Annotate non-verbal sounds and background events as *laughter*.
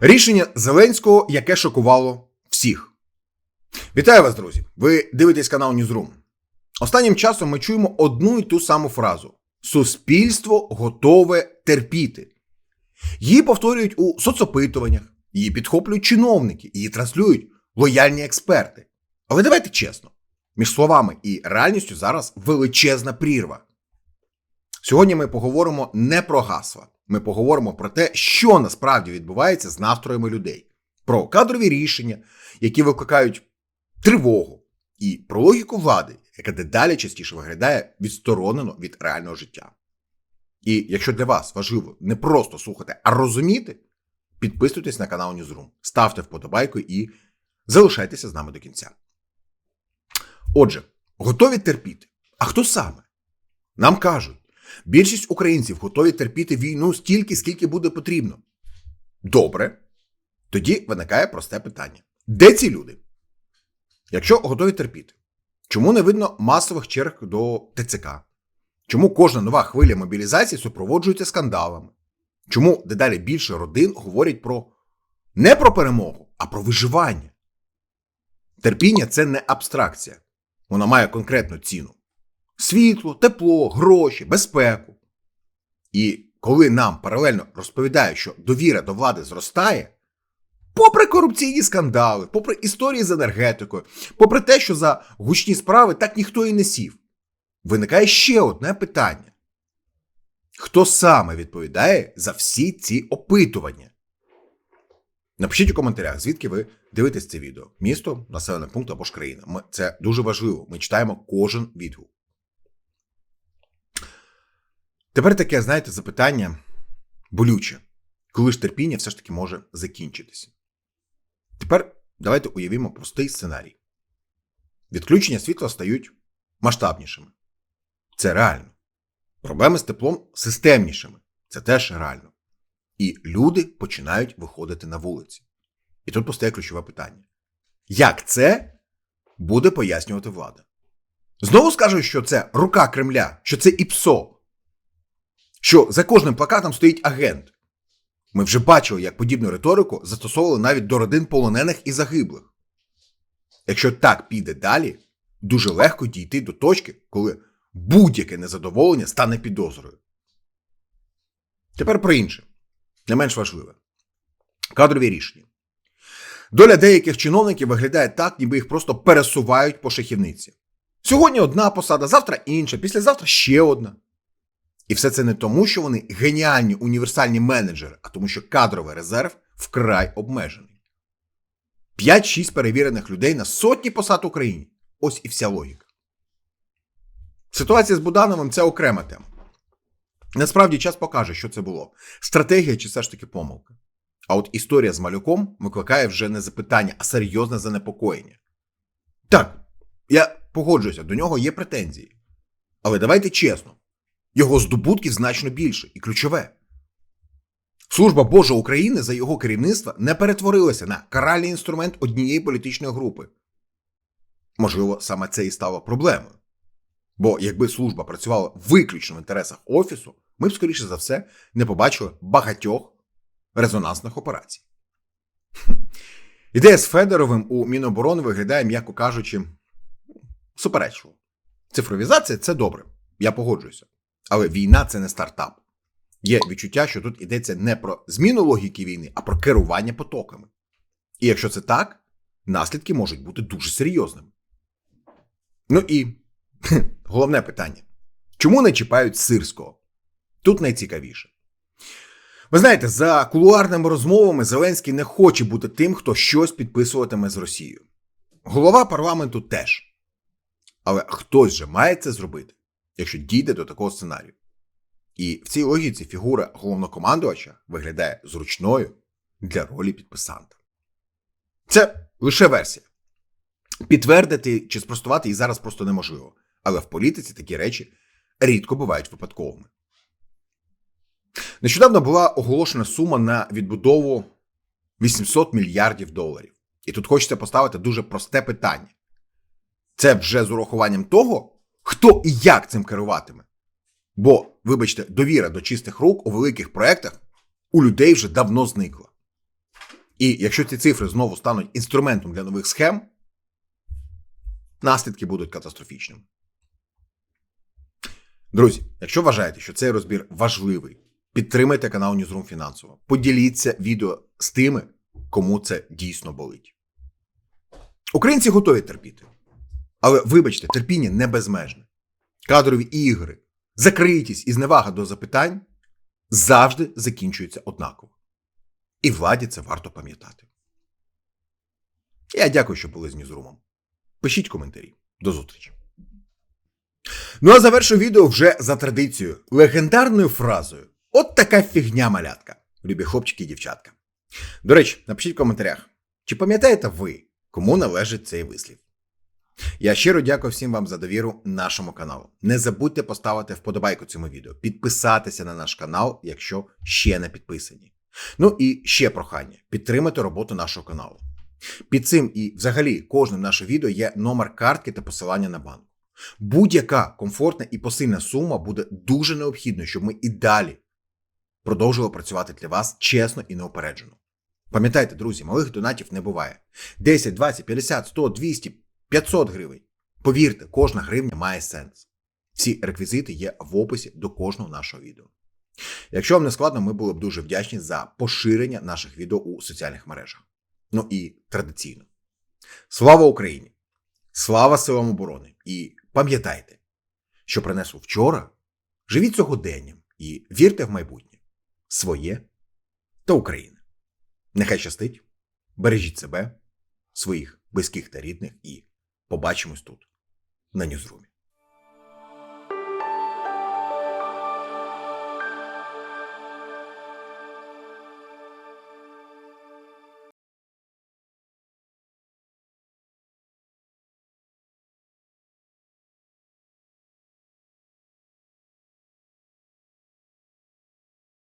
Рішення Зеленського, яке шокувало всіх. Вітаю вас, друзі! Ви дивитесь канал Newsroom. Останнім часом ми чуємо одну і ту саму фразу: суспільство готове терпіти. Її повторюють у соцопитуваннях, її підхоплюють чиновники, її транслюють лояльні експерти. Але давайте чесно, між словами і реальністю зараз величезна прірва. Сьогодні ми поговоримо не про гасла. Ми поговоримо про те, що насправді відбувається з настроями людей, про кадрові рішення, які викликають тривогу, і про логіку влади, яка дедалі частіше виглядає відсторонено від реального життя. І якщо для вас важливо не просто слухати, а розуміти, підписуйтесь на канал Newsroom, ставте вподобайку і залишайтеся з нами до кінця. Отже, готові терпіти. А хто саме? Нам кажуть, більшість українців готові терпіти війну стільки, скільки буде потрібно. Добре. Тоді виникає просте питання: де ці люди? Якщо готові терпіти, чому не видно масових черг до ТЦК? Чому кожна нова хвиля мобілізації супроводжується скандалами? Чому дедалі більше родин говорять про не про перемогу, а про виживання? Терпіння це не абстракція. Вона має конкретну ціну: світло, тепло, гроші, безпеку. І коли нам паралельно розповідають, що довіра до влади зростає, попри корупційні скандали, попри історії з енергетикою, попри те, що за гучні справи так ніхто і не сів, виникає ще одне питання: хто саме відповідає за всі ці опитування? Напишіть у коментарях, звідки ви дивитесь це відео: місто, населений пункт або ж країна. Це дуже важливо. Ми читаємо кожен відгук. Тепер таке, знаєте, запитання болюче. Коли ж терпіння все ж таки може закінчитися? Тепер давайте уявімо простий сценарій. Відключення світла стають масштабнішими. Це реально. Проблеми з теплом системнішими. Це теж реально. І люди починають виходити на вулиці. І тут постає ключове питання: як це буде пояснювати влада? Знову скажуть, що це рука Кремля, що це ІПСО, що за кожним плакатом стоїть агент. Ми вже бачили, як подібну риторику застосовували навіть до родин полонених і загиблих. Якщо так піде далі, дуже легко дійти до точки, коли будь-яке незадоволення стане підозрою. Тепер про інше, не менш важливе кадрові рішення. Доля деяких чиновників виглядає так, ніби їх просто пересувають по шахівниці. Сьогодні одна посада, завтра інша, післязавтра ще одна. І все це не тому, що вони геніальні універсальні менеджери, а тому, що кадровий резерв вкрай обмежений. 5-6 перевірених людей на сотні посад в Україні. Ось і вся логіка. Ситуація з Будановим це окрема тема. Насправді час покаже, що це було. Стратегія чи все ж таки помилка. А от історія з малюком викликає вже не запитання, а серйозне занепокоєння. Так, я погоджуюся, до нього є претензії. Але давайте чесно, його здобутків значно більше і ключове. Служба Божа України за його керівництва не перетворилася на каральний інструмент однієї політичної групи. Можливо, саме це і стало проблемою. Бо якби служба працювала виключно в інтересах Офісу, ми б, скоріше за все, не побачили багатьох резонансних операцій. Ідея з Федоровим у Міноборони виглядає, м'яко кажучи, суперечливо. Цифровізація це добре, я погоджуюся. Але війна це не стартап. Є відчуття, що тут йдеться не про зміну логіки війни, а про керування потоками. І якщо це так, наслідки можуть бути дуже серйозними. Ну і *laughs* головне питання: чому не чіпають сирського? Тут найцікавіше. Ви знаєте, за кулуарними розмовами Зеленський не хоче бути тим, хто щось підписуватиме з Росією. Голова парламенту теж. Але хтось же має це зробити, якщо дійде до такого сценарію. І в цій логіці фігура головнокомандувача виглядає зручною для ролі підписанта. Це лише версія. Підтвердити чи спростувати її зараз просто неможливо. Але в політиці такі речі рідко бувають випадковими. Нещодавно була оголошена сума на відбудову 800 мільярдів доларів. І тут хочеться поставити дуже просте питання. Це вже з урахуванням того, хто і як цим керуватиме. Бо, вибачте, довіра до чистих рук у великих проєктах у людей вже давно зникла. І якщо ці цифри знову стануть інструментом для нових схем, наслідки будуть катастрофічними. Друзі, якщо вважаєте, що цей розбір важливий, підтримайте канал Newsroom фінансово. Поділіться відео з тими, кому це дійсно болить. Українці готові терпіти. Але вибачте, терпіння не безмежне. Кадрові ігри, закритість і зневага до запитань завжди закінчуються однаково. І владі це варто пам'ятати. Я дякую, що були з Ньюзрумом. Пишіть коментарі. До зустрічі. Ну а завершу відео вже за традицією, легендарною фразою: От така фігня малятка, любі хлопчики і дівчатка. До речі, напишіть в коментарях, чи пам'ятаєте ви, кому належить цей вислів? Я щиро дякую всім вам за довіру нашому каналу. Не забудьте поставити вподобайку цьому відео, підписатися на наш канал, якщо ще не підписані. Ну і ще прохання: підтримати роботу нашого каналу. Під цим і взагалі кожним наше відео є номер картки та посилання на банк. Будь-яка комфортна і посильна сума буде дуже необхідною, щоб ми і далі продовжували працювати для вас чесно і неупереджено. Пам'ятайте, друзі, малих донатів не буває. 10, 20, 50, 100, 200, 500 гривень. Повірте, кожна гривня має сенс. Всі реквізити є в описі до кожного нашого відео. Якщо вам не складно, ми були б дуже вдячні за поширення наших відео у соціальних мережах. Ну і традиційно. Слава Україні! Слава силам оборони! І пам'ятайте, що принесло вчора, живіть сьогоденням і вірте в майбутнє своє та України. Нехай щастить, бережіть себе, своїх близьких та рідних і побачимось тут, на Ньюзрумі.